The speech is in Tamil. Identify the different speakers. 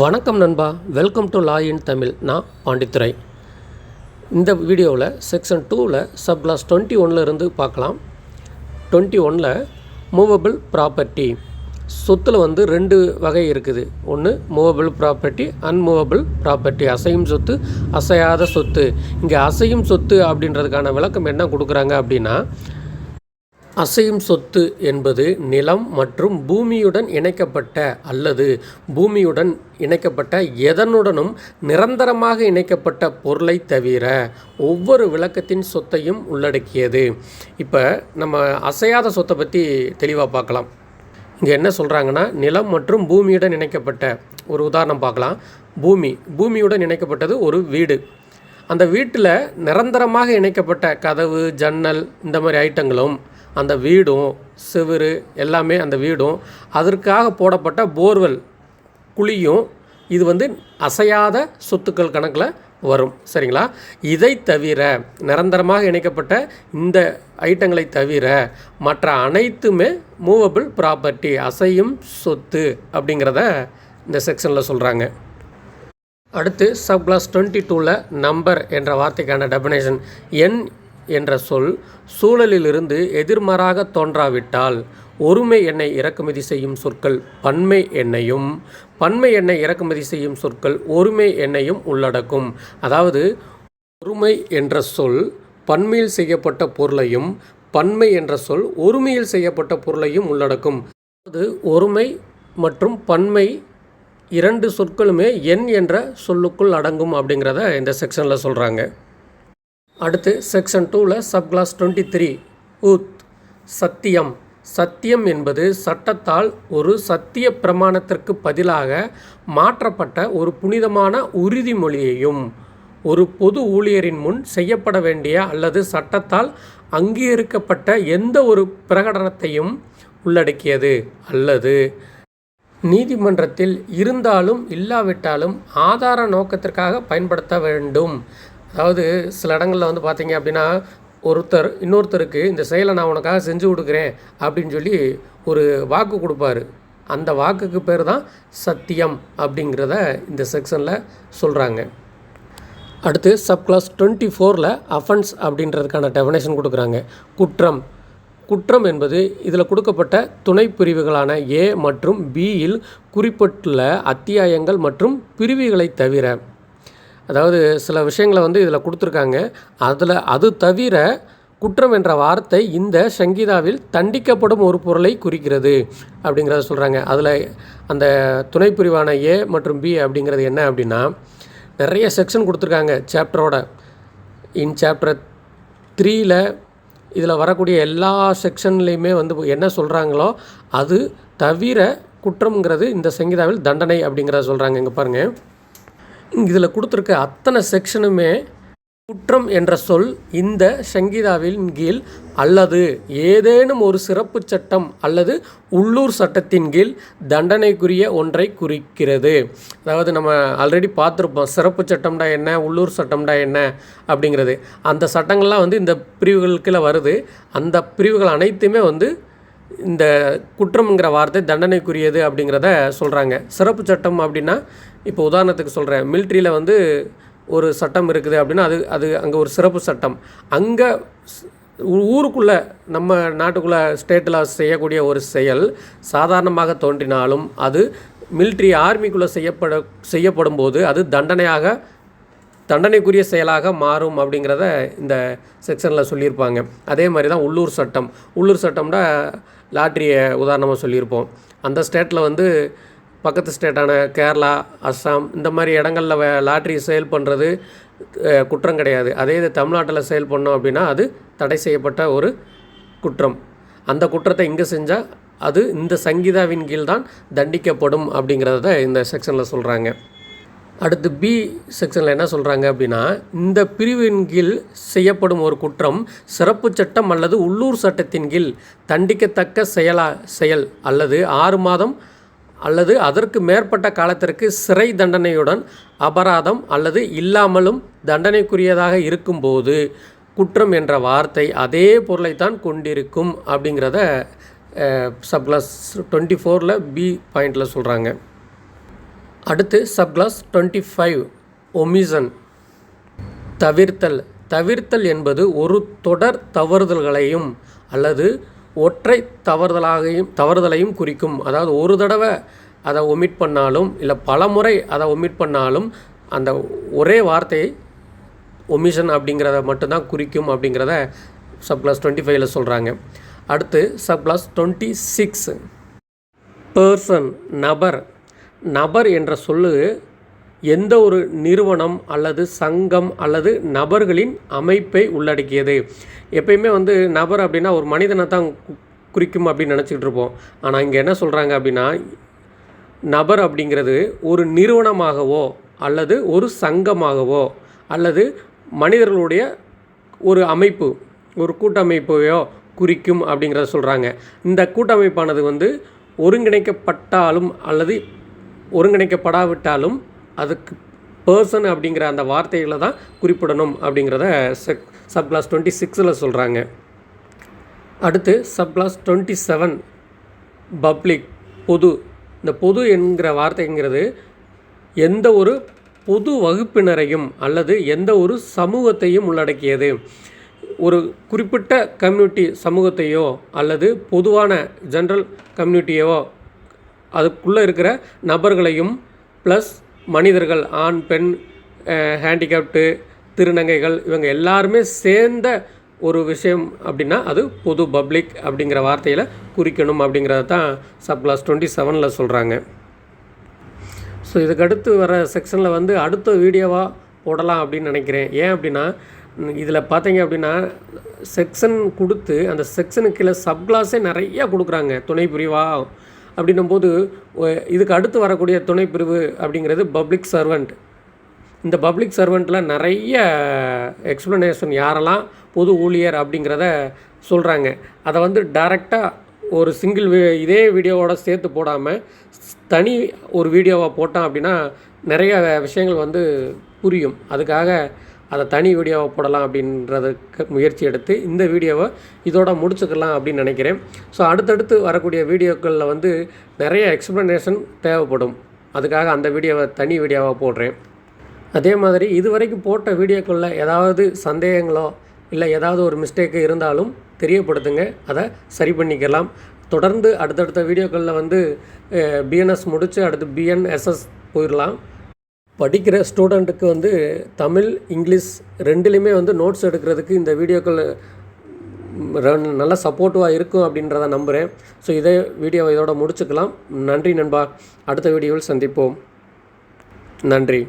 Speaker 1: வணக்கம் நண்பா. Welcome to law in Tamil நான் பாண்டித்துரை. இந்த வீடியோவில் செக்ஷன் டூவில் சப் கிளாஸ் டுவெண்ட்டி இருந்து பார்க்கலாம். டுவெண்ட்டி ஒனில் மூவபிள் ப்ராப்பர்ட்டி சொத்தில் வந்து ரெண்டு வகை இருக்குது. ஒன்று மூவபிள் ப்ராப்பர்ட்டி அன்மூவபிள் ப்ராப்பர்ட்டி அசையும் சொத்து அசையாத சொத்து. இங்கே அசையும் சொத்து அப்படின்றதுக்கான விளக்கம் என்ன கொடுக்குறாங்க அப்படின்னா அசையும் சொத்து என்பது நிலம் மற்றும் பூமியுடன் இணைக்கப்பட்ட அல்லது பூமியுடன் இணைக்கப்பட்ட எதனுடனும் நிரந்தரமாக இணைக்கப்பட்ட பொருளை தவிர ஒவ்வொரு விளக்கத்தின் சொத்தையும் உள்ளடக்கியது. இப்போ நம்ம அசையாத சொத்தை பற்றி தெளிவாக பார்க்கலாம். இங்கே என்ன சொல்கிறாங்கன்னா நிலம் மற்றும் பூமியுடன் இணைக்கப்பட்ட ஒரு உதாரணம் பார்க்கலாம். பூமி பூமியுடன் இணைக்கப்பட்டது ஒரு வீடு. அந்த வீட்டில் நிரந்தரமாக இணைக்கப்பட்ட கதவு ஜன்னல் இந்த மாதிரி ஐட்டங்களும் அந்த வீடும் செவுரு எல்லாமே அந்த வீடும். அதற்காக போடப்பட்ட போர்வெல் குழியும் இது வந்து அசையாத சொத்துக்கள் கணக்கில் வரும். சரிங்களா? இதை தவிர நிரந்தரமாக இணைக்கப்பட்ட இந்த ஐட்டங்களை தவிர மற்ற அனைத்துமே மூவபிள் ப்ராப்பர்ட்டி அசையும் சொத்து அப்படிங்கிறத இந்த செக்ஷனில் சொல்கிறாங்க அடுத்து சப் கிளாஸ் டுவெண்ட்டி டூவில் நம்பர் என்ற வார்த்தைக்கான டெபினேஷன் எண் என்ற சொல் சூழலிலிருந்து எதிர்மாறாக தோன்றாவிட்டால் ஒருமை எண்ணெய் இறக்குமதி செய்யும் சொற்கள் பன்மை எண்ணெயும் பன்மை எண்ணெய் இறக்குமதி செய்யும் சொற்கள் ஒருமை எண்ணெயும் உள்ளடக்கும். அதாவது ஒருமை என்ற சொல் பன்மையில் செய்யப்பட்ட பொருளையும் பன்மை என்ற சொல் ஒருமையில் செய்யப்பட்ட பொருளையும் உள்ளடக்கும். அதாவது ஒருமை மற்றும் பன்மை இரண்டு சொற்களுமே எண் என்ற சொல்லுக்குள் அடங்கும் அப்படிங்கிறத இந்த செக்ஷனில் சொல்கிறாங்க அடுத்து செக்ஷன் டூவில் சப் கிளாஸ் டுவெண்ட்டி த்ரீ ஊத் சத்தியம் சத்தியம் என்பது சட்டத்தால் ஒரு சத்திய பிரமாணத்திற்கு பதிலாக மாற்றப்பட்ட ஒரு புனிதமான உறுதிமொழியையும் ஒரு பொது ஊழியரின் முன் செய்யப்பட வேண்டிய அல்லது சட்டத்தால் அங்கீகரிக்கப்பட்ட எந்த ஒரு பிரகடனத்தையும் உள்ளடக்கியது அல்லது நீதிமன்றத்தில் இருந்தாலும் இல்லாவிட்டாலும் ஆதார நோக்கத்திற்காக பயன்படுத்த வேண்டும். அதாவது சில இடங்களில் வந்து பார்த்தீங்க அப்படின்னா ஒருத்தர் இன்னொருத்தருக்கு இந்த செயலை நான் உனக்காக செஞ்சு கொடுக்குறேன் அப்படின்னு சொல்லி ஒரு வாக்கு கொடுப்பாரு. அந்த வாக்குக்கு பேர் தான் சத்தியம் அப்படிங்கிறத இந்த செக்ஷனில் சொல்கிறாங்க அடுத்து சப் கிளாஸ் டுவெண்ட்டி ஃபோரில் அஃபென்ஸ் அப்படின்றதுக்கான டெஃபனேஷன் கொடுக்குறாங்க. குற்றம். குற்றம் என்பது இதில் கொடுக்கப்பட்ட துணை பிரிவுகளான ஏ மற்றும் பியில் குறிப்பிட்டுள்ள அத்தியாயங்கள் மற்றும் பிரிவுகளை தவிர அதாவது சில விஷயங்களை வந்து இதில் கொடுத்துருக்காங்க. அதில் அது தவிர குற்றம் என்ற வார்த்தை இந்த சங்கீதாவில் தண்டிக்கப்படும் ஒரு பொருளை குறிக்கிறது அப்படிங்கிறத சொல்கிறாங்க அதில் அந்த துணைப்பிரிவான ஏ மற்றும் பி அப்படிங்கிறது என்ன அப்படின்னா நிறைய செக்ஷன் கொடுத்துருக்காங்க சாப்டரோட. இன் சாப்டர் த்ரீயில் இதில் வரக்கூடிய எல்லா செக்ஷன்லேயுமே வந்து என்ன சொல்கிறாங்களோ அது தவிர குற்றம்ங்கிறது இந்த சங்கீதாவில் தண்டனை அப்படிங்கிறத சொல்கிறாங்க இங்கே பாருங்கள் இதில் கொடுத்துருக்க அத்தனை செக்ஷனுமே குற்றம் என்ற சொல் இந்த சங்கீதாவின் கீழ் அல்லது ஏதேனும் ஒரு சிறப்பு சட்டம் அல்லது உள்ளூர் சட்டத்தின் கீழ் தண்டனைக்குரிய ஒன்றை குறிக்கிறது. அதாவது நம்ம ஆல்ரெடி பார்த்துருப்போம் சிறப்பு சட்டம்டா என்ன உள்ளூர் சட்டம்டா என்ன அப்படிங்கிறது. அந்த சட்டங்கள்லாம் வந்து இந்த பிரிவுகளுக்குள்ள வருது. அந்த பிரிவுகள் அனைத்துமே வந்து இந்த குற்றம்ங்கிற வார்த்தை தண்டனைக்குரியது அப்படிங்கிறத சொல்கிறாங்க சிறப்பு சட்டம் அப்படின்னா இப்போ உதாரணத்துக்கு சொல்கிறேன் மிலிட்ரியில் வந்து ஒரு சட்டம் இருக்குது அப்படின்னா அது அது அங்கே ஒரு சிறப்பு சட்டம். அங்கே ஊருக்குள்ளே நம்ம நாட்டுக்குள்ளே ஸ்டேட்டில் செய்யக்கூடிய ஒரு செயல் சாதாரணமாக தோன்றினாலும் அது மிலிட்ரி ஆர்மிக்குள்ளே செய்யப்பட செய்யப்படும் போது அது தண்டனையாக தண்டனைக்குரிய செயலாக மாறும் அப்படிங்கிறத இந்த செக்ஷனில் சொல்லியிருப்பாங்க. அதே மாதிரி தான் உள்ளூர் சட்டம். உள்ளூர் சட்டம்னா லாட்ரியை உதாரணமாக சொல்லியிருப்போம். அந்த ஸ்டேட்டில் வந்து பக்கத்து ஸ்டேட்டான கேரளா அஸ்ஸாம் இந்த மாதிரி இடங்களில் லாட்ரி சேல் பண்ணுறது குற்றம் கிடையாது. அதே இது தமிழ்நாட்டில் சேல் பண்ணோம் அப்படின்னா அது தடை செய்யப்பட்ட ஒரு குற்றம். அந்த குற்றத்தை இங்கே செஞ்சால் அது இந்த சங்கீதாவின் கீழ் தான் தண்டிக்கப்படும் அப்படிங்கிறத இந்த செக்ஷனில் சொல்கிறாங்க அடுத்து பி செக்ஷனில் என்ன சொல்கிறாங்க அப்படின்னா இந்த பிரிவின் கீழ் செய்யப்படும் ஒரு குற்றம் சிறப்பு சட்டம் அல்லது உள்ளூர் சட்டத்தின் கீழ் தண்டிக்கத்தக்க செயலா செயல் அல்லது ஆறு மாதம் அல்லது அதற்கு மேற்பட்ட காலத்திற்கு சிறை தண்டனையுடன் அபராதம் அல்லது இல்லாமலும் தண்டனைக்குரியதாக இருக்கும்போது குற்றம் என்ற வார்த்தை அதே பொருளைத்தான் கொண்டிருக்கும் அப்படிங்கிறத சப்ளஸ் டுவெண்ட்டி ஃபோரில் பி பாயிண்டில் சொல்கிறாங்க அடுத்து சப்கிளாஸ் டுவெண்ட்டி ஃபைவ் ஒமிசன். தவிர்த்தல். தவிர்த்தல் என்பது ஒரு தொடர் தவறுதல்களையும் அல்லது ஒற்றை தவறுதலாகையும் தவறுதலையும் குறிக்கும். அதாவது ஒரு தடவை அதை ஒமிட் பண்ணாலும் இல்லை பல முறை அதை ஒமிட் பண்ணாலும் அந்த ஒரே வார்த்தையை ஒமிஷன் அப்படிங்கிறத மட்டும்தான் குறிக்கும் அப்படிங்கிறத சப்கிளாஸ் டுவெண்ட்டி ஃபைவ்ல சொல்கிறாங்க அடுத்து சப்கிளாஸ் டுவெண்ட்டி சிக்ஸ். பர்சன் நபர். நபர் என்ற சொல்லு எந்த ஒரு நிறுவனம் அல்லது சங்கம் அல்லது நபர்களின் அமைப்பை உள்ளடக்கியது. எப்பயுமே வந்து நபர் அப்படின்னா ஒரு மனிதனை தான் குறிக்கும் அப்படின்னு நினச்சிக்கிட்டு இருப்போம். ஆனால் இங்கே என்ன சொல்கிறாங்க அப்படின்னா நபர் அப்படிங்கிறது ஒரு நிறுவனமாகவோ அல்லது ஒரு சங்கமாகவோ அல்லது மனிதர்களுடைய ஒரு அமைப்பு ஒரு கூட்டமைப்பையோ குறிக்கும் அப்படிங்கிறத சொல்கிறாங்க இந்த கூட்டமைப்பானது வந்து ஒருங்கிணைக்கப்பட்டாலும் அல்லது ஒருங்கிணைக்கப்படாவிட்டாலும் அதுக்கு பர்சன் அப்படிங்கிற அந்த வார்த்தைகளை தான் குறிப்பிடணும் அப்படிங்கிறத செக் சப் கிளாஸ் டுவெண்ட்டி சிக்ஸில் சொல்கிறாங்க அடுத்து sub clause twenty seven public பொது. இந்த பொது என்கிற வார்த்தைங்கிறது எந்த ஒரு பொது வகுப்பினரையும் அல்லது எந்த ஒரு சமூகத்தையும் உள்ளடக்கியது. ஒரு குறிப்பிட்ட கம்யூனிட்டி சமூகத்தையோ அல்லது பொதுவான ஜென்ரல் கம்யூனிட்டியோ அதுக்குள்ளே இருக்கிற நபர்களையும் ப்ளஸ் மனிதர்கள் ஆண் பெண் ஹேண்டிகேப்டு திருநங்கைகள் இவங்க எல்லாருமே சேர்ந்த ஒரு விஷயம் அப்படின்னா அது பொது பப்ளிக் அப்படிங்கிற வார்த்தையில் குறிக்கணும் அப்படிங்கிறத தான் சப் கிளாஸ் டுவெண்ட்டி செவனில் சொல்கிறாங்க ஸோ இதுக்கடுத்து வர செக்ஷனில் வந்து அடுத்த வீடியோவாக போடலாம் அப்படின்னு நினைக்கிறேன். ஏன் அப்படின்னா இதில் பார்த்தீங்க அப்படின்னா செக்ஷன் கொடுத்து அந்த செக்ஷனுக்கு கீழே சப்கிளாஸே நிறையா கொடுக்குறாங்க. துணை பிரிவாக அப்படின்னும் போது இதுக்கு அடுத்து வரக்கூடிய துணை பிரிவு அப்படிங்கிறது பப்ளிக் சர்வெண்ட் இந்த பப்ளிக் சர்வெண்ட்டில் நிறைய எக்ஸ்ப்ளனேஷன் யாரெல்லாம் பொது ஊழியர் அப்படிங்கிறத சொல்கிறாங்க அதை வந்து டைரெக்டாக ஒரு சிங்கிள் இதே வீடியோவோட சேர்த்து போடாமல் தனி ஒரு வீடியோவை போட்டோம் அப்படின்னா நிறைய விஷயங்கள் வந்து புரியும். அதுக்காக அதை தனி வீடியோவை போடலாம் அப்படின்றதுக்கு முயற்சி எடுத்து இந்த வீடியோவை இதோட முடிச்சுக்கலாம் அப்படின்னு நினைக்கிறேன். ஸோ அடுத்தடுத்து வரக்கூடிய வீடியோக்களில் வந்து நிறைய எக்ஸ்ப்ளனேஷன் தேவைப்படும். அதுக்காக அந்த வீடியோவை தனி வீடியோவாக போடுறேன். அதே மாதிரி இதுவரைக்கும் போட்ட வீடியோக்களில் ஏதாவது சந்தேகங்களோ இல்லை ஏதாவது ஒரு மிஸ்டேக்கு இருந்தாலும் தெரியப்படுத்துங்க. அதை சரி பண்ணிக்கலாம். தொடர்ந்து அடுத்தடுத்த வீடியோக்களில் வந்து பிஎன்எஸ் முடித்து அடுத்து பிஎன்எஸ்எஸ் போயிடலாம். படிக்கிற ஸ்டூடெண்ட்டுக்கு வந்து தமிழ் இங்கிலீஷ் ரெண்டுலேயுமே வந்து நோட்ஸ் எடுக்கிறதுக்கு இந்த வீடியோக்கள் நல்ல சப்போர்ட்டிவாக இருக்கும் அப்படின்றத நம்புகிறேன் ஸோ இதே வீடியோவை இதோட முடிச்சுக்கலாம். நன்றி நண்பா. அடுத்த வீடியோவில் சந்திப்போம். நன்றி.